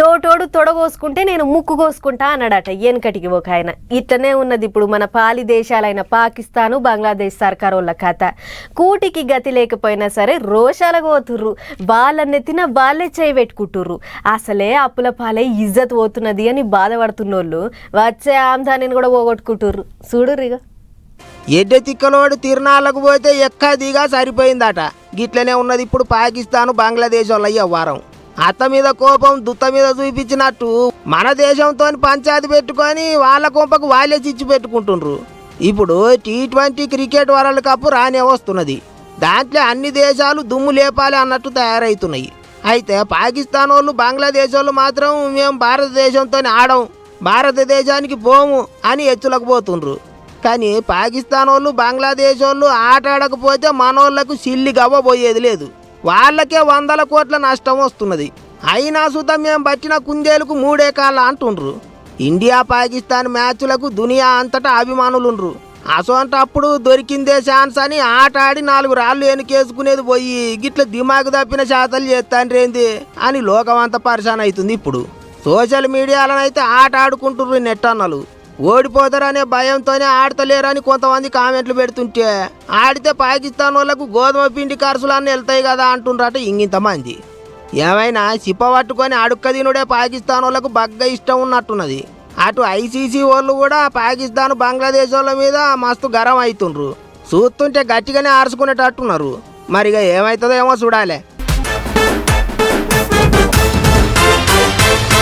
తోటోడు తొడగోసుకుంటే నేను ముక్కు కోసుకుంటా అన్నాడట వెనకటికి ఒక ఆయన. ఇట్లనే ఉన్నది ఇప్పుడు మన పాలి దేశాలైన పాకిస్తాను బంగ్లాదేశ్ సర్కార్ వాళ్ళ కథ. కూటికి గతి లేకపోయినా సరే రోషాలకు పోతుర్రు వాళ్ళ నెత్తిన వాళ్ళే చేయి పెట్టుకుంటుర్రు. అసలే అప్పుల పాలే ఇజ్జత్ పోతున్నది అని బాధపడుతున్నోళ్ళు వచ్చే ఆమ్దానిని కూడా పోగొట్టుకుంటుర్రు. చూడుర్రిగా ఎడ్డ తిక్కలోడు తిరునాళ్ళకు పోతే ఎక్కదిగా సరిపోయిందట. గిట్లనే ఉన్నది ఇప్పుడు పాకిస్తాను బంగ్లాదేశ్ వాళ్ళ వ్యవహారం అత్త మీద కోపం దుత్త మీద చూపించినట్టు మన దేశంతో పంచాయతీ పెట్టుకొని వాళ్ళ కొంపకు వాళ్ళే చిచ్చు పెట్టుకుంటుండ్రు. ఇప్పుడు T twenty cricket world cup రానే వస్తున్నది. దాంట్లో అన్ని దేశాలు దుమ్ము లేపాలి అన్నట్టు తయారవుతున్నాయి అయితే పాకిస్తాన్ వాళ్ళు బంగ్లాదేశ్ వాళ్ళు మాత్రం మేము భారతదేశంతో ఆడం భారతదేశానికి పోము అని హెచ్చులకు పోతుండ్రు. కానీ పాకిస్తాన్ వాళ్ళు బంగ్లాదేశ్ వాళ్ళు ఆట ఆడకపోతే మనోళ్ళకు సిల్లి గవ్వబోయేది లేదు. వాళ్ళకే వందల కోట్ల నష్టం వస్తున్నది. అయినా సుతం మేము పట్టిన కుందేలకు మూడే కాళ్ళ అంటుండ్రు. ఇండియా పాకిస్తాన్ మ్యాచ్లకు దునియా అంతటా అభిమానులుండ్రు. అసొంటప్పుడు దొరికిందే ఛాన్స్ అని ఆట ఆడి నాలుగు రాళ్ళు ఎనుకేసుకునేది పోయి గిట్ల దిమాగు తప్పిన శాతలు చేస్తాండ్రేంది అని లోకమంతా పరిశాన్ అవుతుంది ఇప్పుడు. సోషల్ మీడియాలనైతే ఆట ఆడుకుంటుర్రు నెట్టన్నలు. ఓడిపోతారనే భయంతోనే ఆడతలేరని కొంతమంది కామెంట్లు పెడుతుంటే ఆడితే పాకిస్తాన్ వాళ్ళకు గోధుమ పిండి ఖర్చులన్నీ వెళ్తాయి కదా అంటుండ్రట ఇంగింతమంది. ఏమైనా చిప్ప పట్టుకొని అడుక్క తినుడే పాకిస్తాన్ వాళ్ళకు బగ్గ ఇష్టం ఉన్నట్టున్నది. అటు ఐసీసీ వాళ్ళు కూడా పాకిస్తాన్ బంగ్లాదేశ్ వాళ్ళ మీద మస్తు గరం అవుతుండ్రు చూస్తుంటే గట్టిగానే ఆరుచుకునేటట్టున్నారు. మరిగా ఏమవుతుందో ఏమో చూడాలి.